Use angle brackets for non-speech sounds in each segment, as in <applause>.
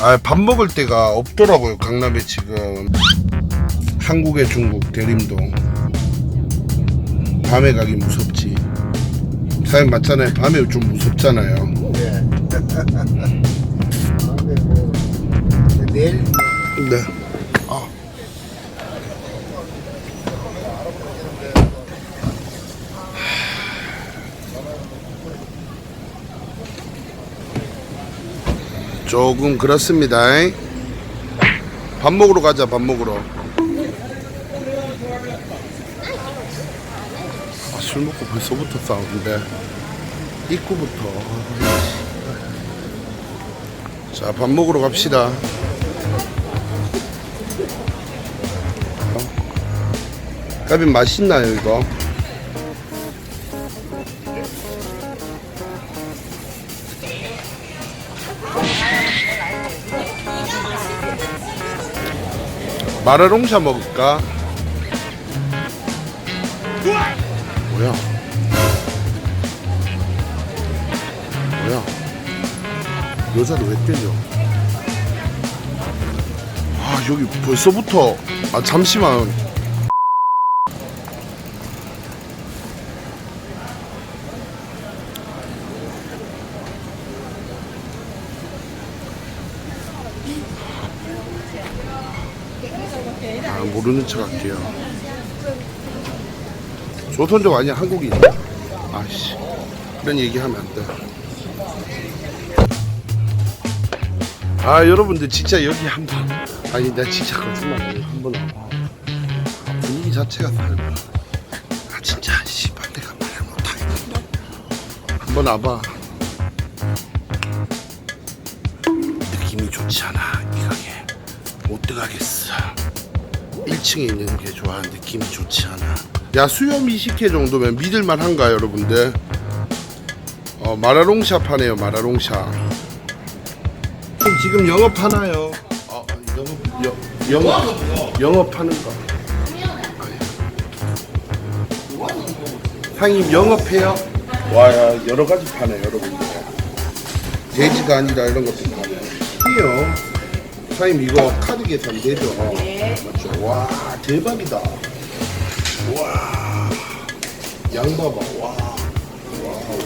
아 밥 먹을 데가 없더라고요 강남에 지금. 한국의 중국 대림동. 밤에 가기 무섭지. 사장님 맞잖아요. 밤에 좀 무섭잖아요. 네. <laughs> 뭐 내일 네 조금 그렇습니다. 밥 먹으러 가자, 밥 먹으러. 아, 술 먹고 벌써부터 싸우는데. 입구부터. 자, 밥 먹으러 갑시다. 까비 맛있나요, 이거? 마라롱샤 먹을까? 뭐야? 뭐야? 여자를 왜 때려? 아 여기 벌써부터 아 잠시만 아 모르는 척 할게요. 조선족 아니야? 한국인 아씨. 그런 얘기 하면 안 돼. 아 여러분들 진짜 여기 한 번. 아니 나 진짜 거짓말 아니에요. 한번 분위기 자체가 다르다 아 진짜 씨발 내가 말을 못하겠네. 한번 와봐. 느낌이 좋지 않아 이 가게 못 들어가겠어 1층에 있는 게 좋아 느낌이 좋지 않아 야 수요 미식회 정도면 믿을만 한가 여러분들 어 마라롱샤 파네요 마라롱샤 지금 영업하나요? 어, 영업, 여, 영업, 영업하는 거. 상임 영업해요? 와, 야, 여러 가지 파네, 여러분들. 돼지가 아니라 이런 것도 파네. 이요. 사장님 이거 카드 계산 되죠? 맞죠? 와, 대박이다. 와, 양 봐봐. 와, 와우.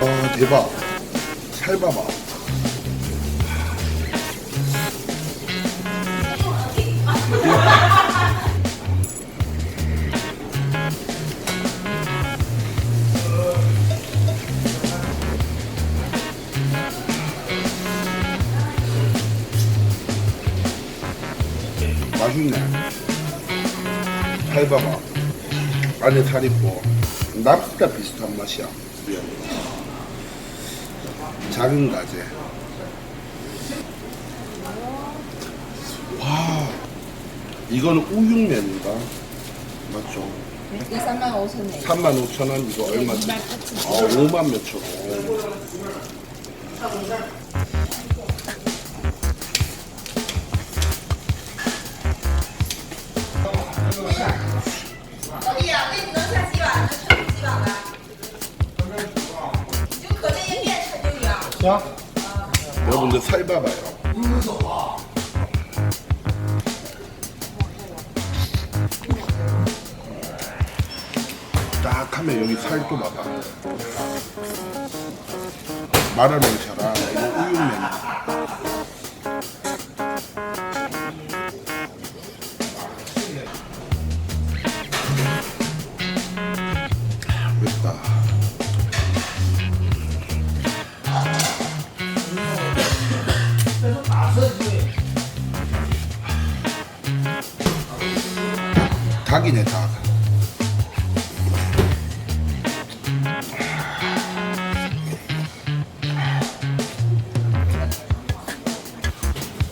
와 대박 살 봐봐 맛있네 살 봐봐 안에 살 있고 납스타 비슷한 맛이야. 작은 가재. 와, 이거는 우육면인가? 맞죠? 이 3만 5천 원. 3만 5천 원 이거 얼마지? 아, 5만 몇 천 원. 여러분들 살 봐봐요. 딱 하면 여기 살 또 봐봐. 마라롱샤랑 이거 우육면. 닭이네 닭.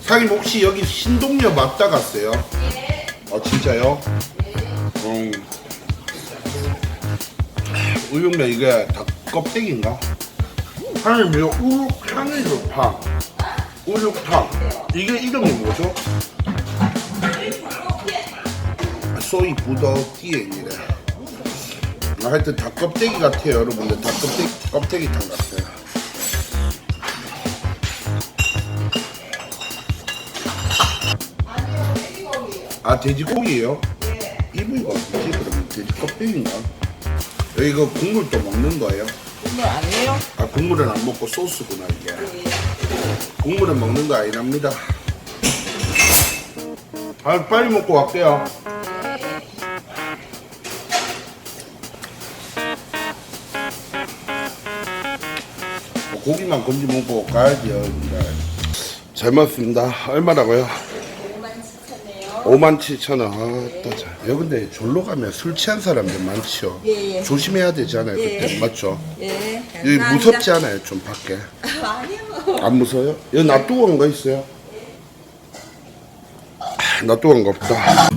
사장님 혹시 여기 신동역 맞다 갔어요? 네. 아 진짜요? 음. 우육면 이게 닭 껍데기인가? 사장님 이거 우육탕이죠 탕. 우육탕. 이게 이름이 뭐죠? 소이 부더 띠엔이래. 아, 하여튼 닭 껍데기 같아요 여러분들 닭 껍데기 껍데기탕 같아요 아 돼지고기예요? 네 이부위가 어떻지 그러면 돼지 껍데기인가? 여기 이거 국물도 먹는 거예요? 국물 아니에요? 아 국물은 안 먹고 소스구나 이게 국물은 먹는 거 아니랍니다 아 빨리 먹고 갈게요 고기만 건지 먹고 가야지요. 잘 먹습니다 얼마라고요? 5만 7천 원. 아, 따자. 여 근데 졸로 가면 술 취한 사람들 많지요. 예, 예. 조심해야 되잖아요. 예. 그때 맞죠? 예. 여기 감사합니다. 무섭지 않아요, 좀 밖에? 아니요. 안 무서워요? 여기 놔두고 간거 있어요? 아, 놔두고 간거 없다.